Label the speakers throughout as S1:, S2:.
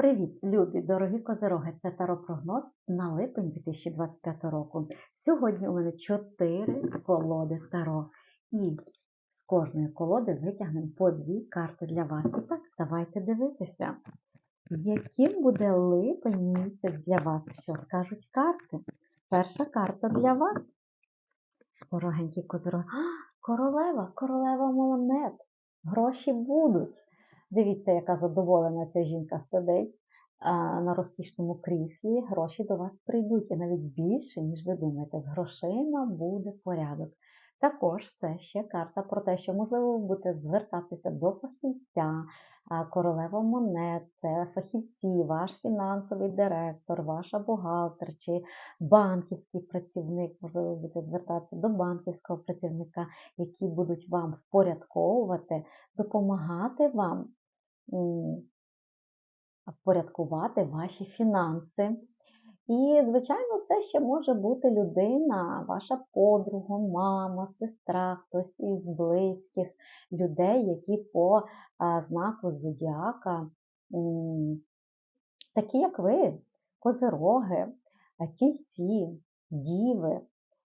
S1: Привіт, любі, дорогі козироги! Це таропрогноз на липень 2025 року. Сьогодні у мене 4 колоди Таро. І з кожної колоди витягнемо по дві карти для вас. І так, давайте дивитися, яким буде липень місяць для вас. Що скажуть карти? Перша карта для вас. Дорогенькі козироги. А, королева, королева монет. Гроші будуть. Дивіться, яка задоволена ця жінка сидить на розкішному кріслі. Гроші до вас прийдуть і навіть більше, ніж ви думаєте. З грошима буде порядок. Також це ще карта про те, що, можливо, ви будете звертатися до фахівця, королева монет, це фахівці, ваш фінансовий директор, ваша бухгалтер чи банківський працівник, можливо, ви будете звертатися до банківського працівника, які будуть вам впорядковувати, допомагати вам впорядкувати ваші фінанси. І, звичайно, це ще може бути людина, ваша подруга, мама, сестра, хтось із близьких людей, які по знаку зодіака, такі як ви, козироги, тільці, діви.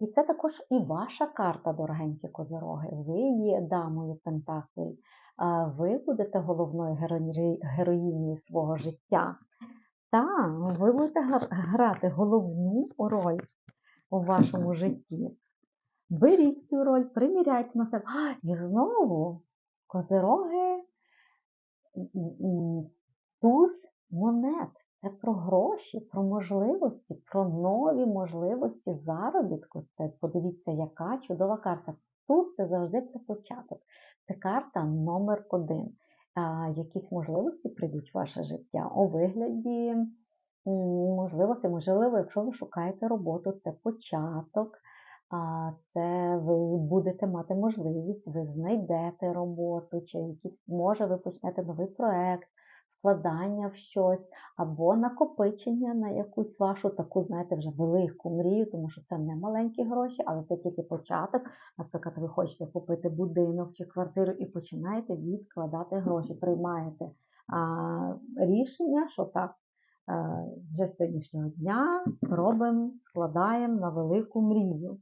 S1: І це також і ваша карта, дорогенькі козироги. Ви є дамою Пентаклей. Ви будете головною герої- героїнею свого життя. Так, ви будете грати головну роль у вашому житті. Беріть цю роль, приміряйте на себе. А, і знову козироги туз монет. Це про гроші, про можливості, про нові можливості заробітку. Це подивіться, яка чудова карта. Туз це завжди про початок. Це карта номер один. Якісь можливості прийдуть в ваше життя у вигляді можливостей. Можливо, якщо ви шукаєте роботу, це початок. Це ви будете мати можливість, ви знайдете роботу, чи якісь, може, ви почнете новий проект, вкладання в щось, або накопичення на якусь вашу таку, знаєте, вже велику мрію, тому що це не маленькі гроші, але це тільки початок. Наприклад, ви хочете купити будинок чи квартиру і починаєте відкладати гроші, приймаєте а, рішення, що так. е, Вже з сьогоднішнього дня робимо, складаємо на велику мрію.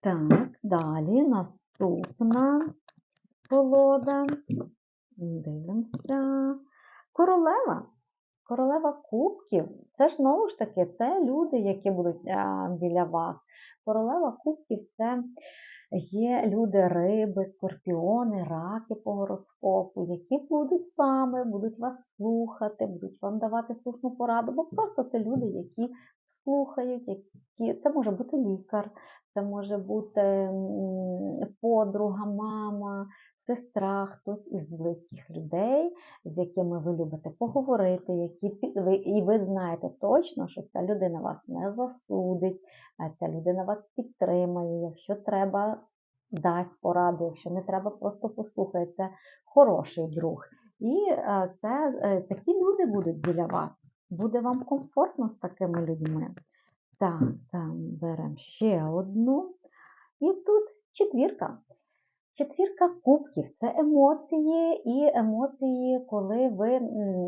S1: Так, далі наступна колода. Дивимося. Королева. Королева кубків. Це ж знову ж таки, це люди, які будуть а, біля вас. Королева кубків це є люди риби, скорпіони, раки по гороскопу, які будуть з вами, будуть вас слухати, будуть вам давати слушну пораду, бо просто це люди, які слухають, які це може бути лікар, це може бути подруга, мама, сестра, хтось із близьких людей, з якими ви любите поговорити, які ви, і ви знаєте точно, що ця людина вас не засудить, ця людина вас підтримає, якщо треба, дасть пораду, якщо не треба, просто послухає. Це хороший друг. І е, це е, такі люди будуть біля вас. Буде вам комфортно з такими людьми. Так, там беремо ще одну. І тут четвірка. Четвірка кубків це емоції і емоції, коли ви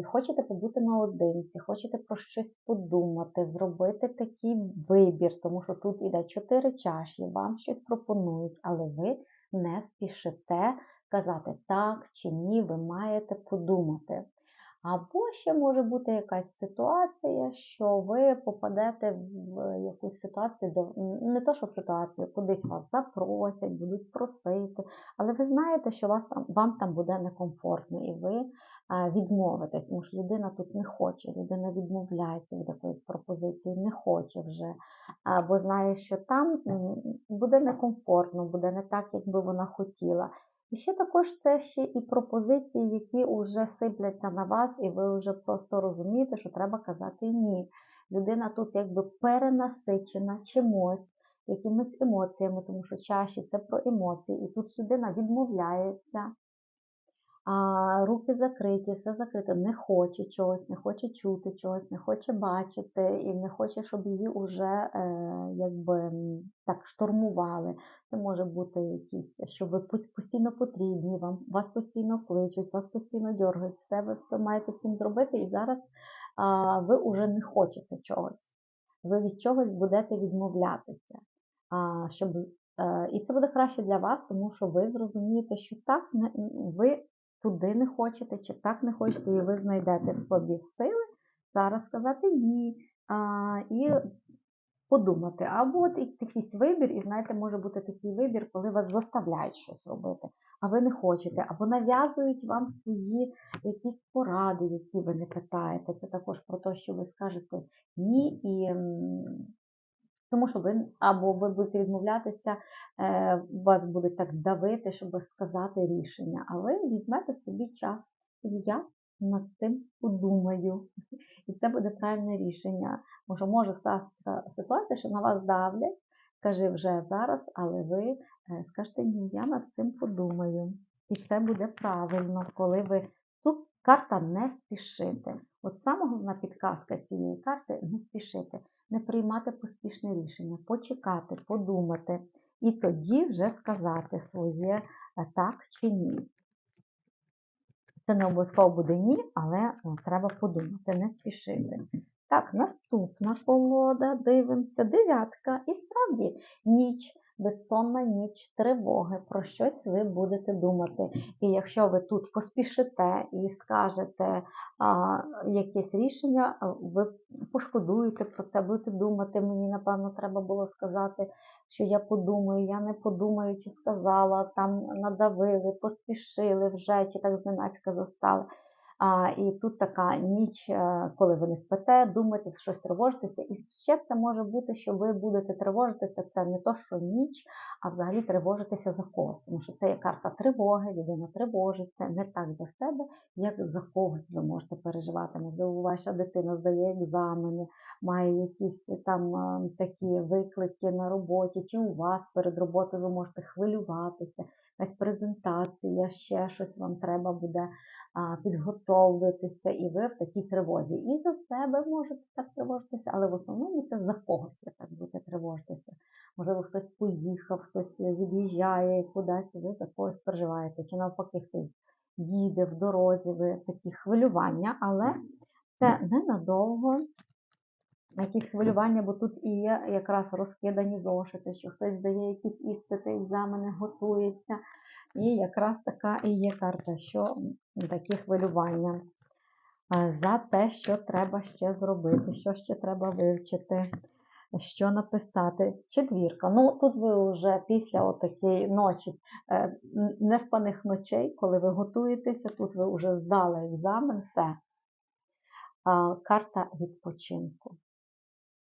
S1: хочете побути наодинці, хочете про щось подумати, зробити такий вибір, тому що тут іде чотири чаші, вам щось пропонують, але ви не спішите казати так чи ні, ви маєте подумати. Або ще може бути якась ситуація, що ви попадете в якусь ситуацію, де не то, що в ситуацію, кудись вас запросять, будуть просити, але ви знаєте, що вас там, вам там буде некомфортно, і ви відмовитесь, тому що людина тут не хоче, людина відмовляється від якоїсь пропозиції, не хоче вже, або знає, що там буде некомфортно, буде не так, як би вона хотіла. І ще також це ще і пропозиції, які вже сипляться на вас, і ви вже просто розумієте, що треба казати ні. Людина тут якби перенасичена чимось, якимись емоціями, тому що чаші це про емоції, і тут людина відмовляється. А, руки закриті, все закрите, не хоче чогось, не хоче чути чогось, не хоче бачити і не хоче, щоб її вже е, якби так штурмували. Це може бути якісь, що ви постійно потрібні, вам вас постійно кличуть, вас постійно дергають, все ви все маєте всім зробити, і зараз а, ви вже не хочете чогось. Ви від чогось будете відмовлятися. А, щоб, е, і це буде краще для вас, тому що ви зрозумієте, що так ви туди не хочете, чи так не хочете, і ви знайдете в собі сили зараз сказати ні. А, і подумати. Або от якийсь вибір, і знаєте, може бути такий вибір, коли вас заставляють щось робити, а ви не хочете, або нав'язують вам свої якісь поради, які ви не питаєте. Це також про те, що ви скажете ні, і тому що ви або ви будете відмовлятися, е, вас будуть так давити, щоб сказати рішення, а ви візьмете собі час. Я над цим подумаю. І це буде правильне рішення. Може, може статися ситуація, що на вас давлять, скажи вже зараз, але ви е, скажете ні, я над цим подумаю. І це буде правильно, коли ви тут карта не спішити. От саме головна підказка цієї карти не спішити, не приймати поспішне рішення, почекати, подумати і тоді вже сказати своє е, так чи ні. Це не обов'язково буде ні, але е, треба подумати, не спішити. Так, наступна колода, дивимося, дев'ятка. І справді ніч, безсонна ніч, тривоги, про щось ви будете думати. І якщо ви тут поспішите і скажете а, якесь рішення, ви пошкодуєте про це, будете думати, мені, напевно, треба було сказати, що я подумаю, я не подумаю, чи сказала, там надавили, поспішили вже, чи так зненацька застали. А, і тут така ніч, е, коли ви не спите, думаєте, щось тривожитеся. І ще це може бути, що ви будете тривожитися. Це не то, що ніч, а взагалі тривожитися за когось. Тому що це є карта тривоги, людина тривожиться не так за себе, як за когось ви можете переживати. Можливо, ваша дитина здає екзамени, має якісь там е, такі виклики на роботі, чи у вас перед роботою ви можете хвилюватися, якась презентація, ще щось вам треба буде підготовитися, і ви в такій тривозі. І за себе можете так тривожитися, але в основному це за когось ви так будете тривожитися. Можливо, хтось поїхав, хтось від'їжджає кудись, ви за когось переживаєте, чи навпаки, хтось їде в дорозі, ви такі хвилювання, але це ненадовго. Якісь хвилювання, бо тут і є якраз розкидані зошити, що хтось здає якісь іспити, екзамени, готується. І якраз така і є карта, що такі хвилювання за те, що треба ще зробити, що ще треба вивчити, що написати. Четвірка. Ну, тут ви вже після отакої ночі, е, неспаних ночей, коли ви готуєтеся, тут ви вже здали екзамен, все. Карта відпочинку.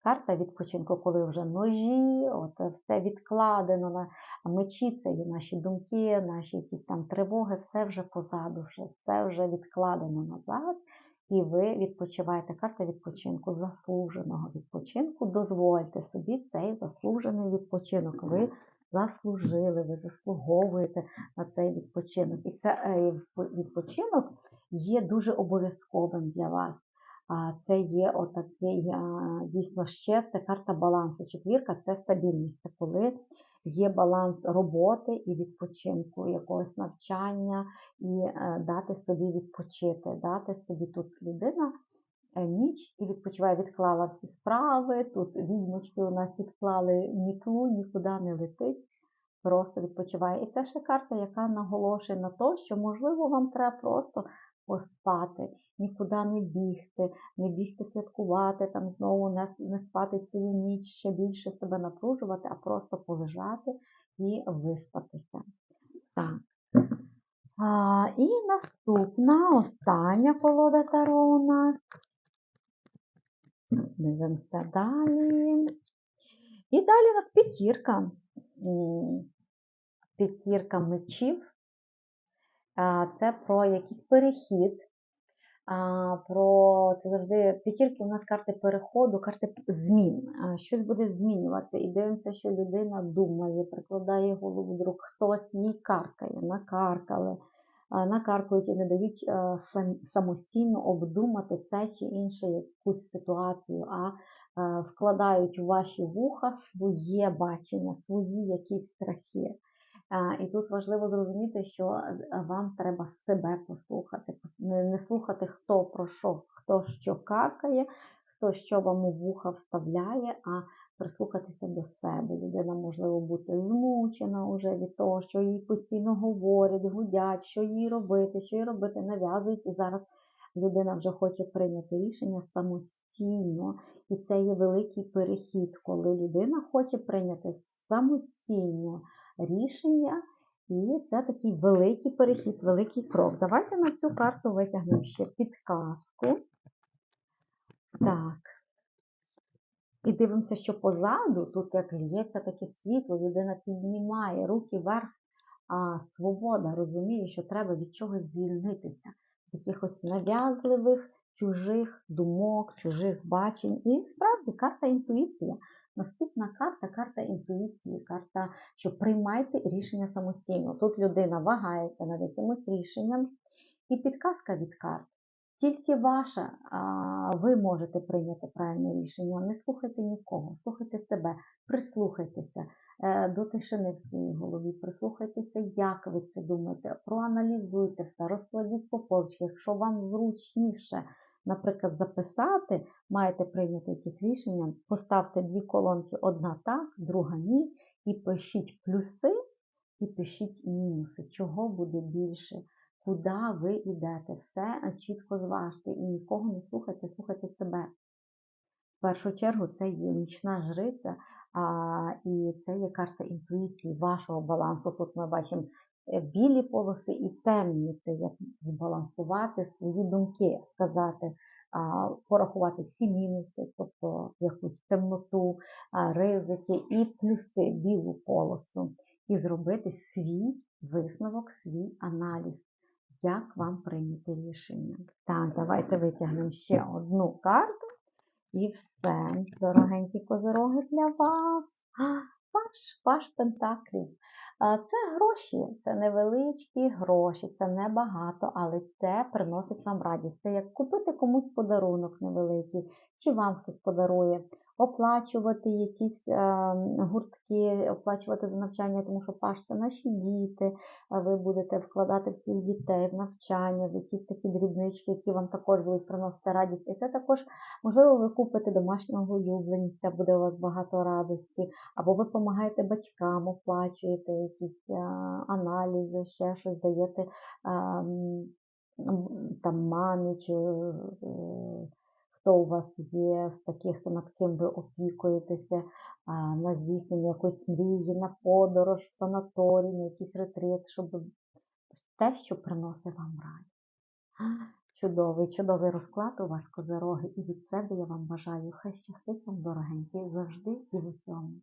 S1: Карта відпочинку, коли вже ножі, от е, все відкладено на мечі, це є наші думки, наші якісь там тривоги, все вже позаду, вже, все вже відкладено назад. І ви відпочиваєте. Карта відпочинку, заслуженого відпочинку. Дозвольте собі цей заслужений відпочинок. Ви заслужили, ви заслуговуєте на цей відпочинок. І це е, відпочинок є дуже обов'язковим для вас. Це є отакий дійсно ще це карта балансу. Четвірка це стабільність. Це коли є баланс роботи і відпочинку, якогось навчання, і е, дати собі відпочити, дати собі тут людина е, ніч і відпочиває, відклала всі справи. Тут відьмочки у нас відклали мітлу, нікуди не летить. Просто відпочиває. І це ще карта, яка наголошує на те, що, можливо, вам треба просто поспати, нікуди не бігти, не бігти святкувати, там знову не, не спати цілу ніч, ще більше себе напружувати, а просто полежати і виспатися. Так. А, і наступна, остання колода Таро у нас. Дивимося далі. І далі у нас п'ятірка. П'ятірка мечів. Це про якийсь перехід. Про це завжди п'ятірки у нас карти переходу, карти змін. Щось буде змінюватися. І дивимося, що людина думає, прикладає голову вдруг, хтось їй каркає, накаркали. накаркують і не дають е, самостійно обдумати це чи інше якусь ситуацію, а е, вкладають у ваші вуха своє бачення, свої якісь страхи. І тут важливо зрозуміти, що е, вам треба себе послухати, пос- не, не слухати, хто про що, хто що какає, хто що вам у вуха вставляє, а прислухатися до себе. Людина можливо бути змучена вже від того, що їй постійно говорять, гудять, що їй робити, що їй робити, нав'язують. І зараз людина вже хоче прийняти рішення самостійно. І це є великий перехід, коли людина хоче прийняти самостійно рішення. І це такий великий перехід, великий крок. Давайте на цю карту витягнемо ще підказку. Так. І дивимося, що позаду, тут як лється таке світло, людина піднімає руки вверх, а свобода розуміє, що треба від чогось звільнитися, якихось нав'язливих, чужих думок, чужих бачень. І справді карта інтуїція. Наступна карта карта інтуїції, карта, що приймайте рішення самостійно. Тут людина вагається над якимось рішенням, і підказка від карт. Тільки ваша, ви можете прийняти правильне рішення. Не слухайте нікого, слухайте себе, прислухайтеся е, до тишини в своїй голові, прислухайтеся, як ви це думаєте, проаналізуйте все, розкладіть по полочках. Якщо вам зручніше, наприклад, записати, маєте прийняти якісь рішення, поставте дві колонки, одна так, друга ні, і пишіть плюси, і пишіть мінуси, чого буде більше куди ви йдете. Все чітко зважте і нікого не слухайте, слухайте себе. В першу чергу це є нічна жриця, а, і це є карта інтуїції, вашого балансу. Тут ми бачимо білі полоси і темні. Це як збалансувати свої думки, сказати, порахувати всі мінуси, тобто якусь темноту, ризики і плюси, білу полосу, і зробити свій висновок, свій аналіз як вам прийняти рішення. Так, давайте витягнемо ще одну карту. І все, дорогенькі козироги для вас. А, Паш, паш Пентаклів. Це гроші, це невеличкі гроші, це небагато, але це приносить вам радість. Це як купити комусь подарунок невеликий, чи вам хтось подарує, оплачувати якісь е, гуртки, оплачувати за навчання, тому що паш це наші діти, ви будете вкладати в своїх дітей, в навчання, в якісь такі дрібнички, які вам також будуть приносити радість. І це також, можливо, ви купите домашнього улюбленця, буде у вас багато радості, або ви допомагаєте батькам, оплачуєте якісь а, аналізи, ще щось даєте а, м, м, там мамі чи е, хто у вас є з таких, над ким ви опікуєтеся, на здійснення якоїсь мрії, на подорож, в санаторій, на якийсь ретрит, щоб те, що приносить вам радість. Чудовий, чудовий розклад у вас, козироги, і від себе я вам бажаю. Хай щастить вам, дорогенькі, завжди і в усьому.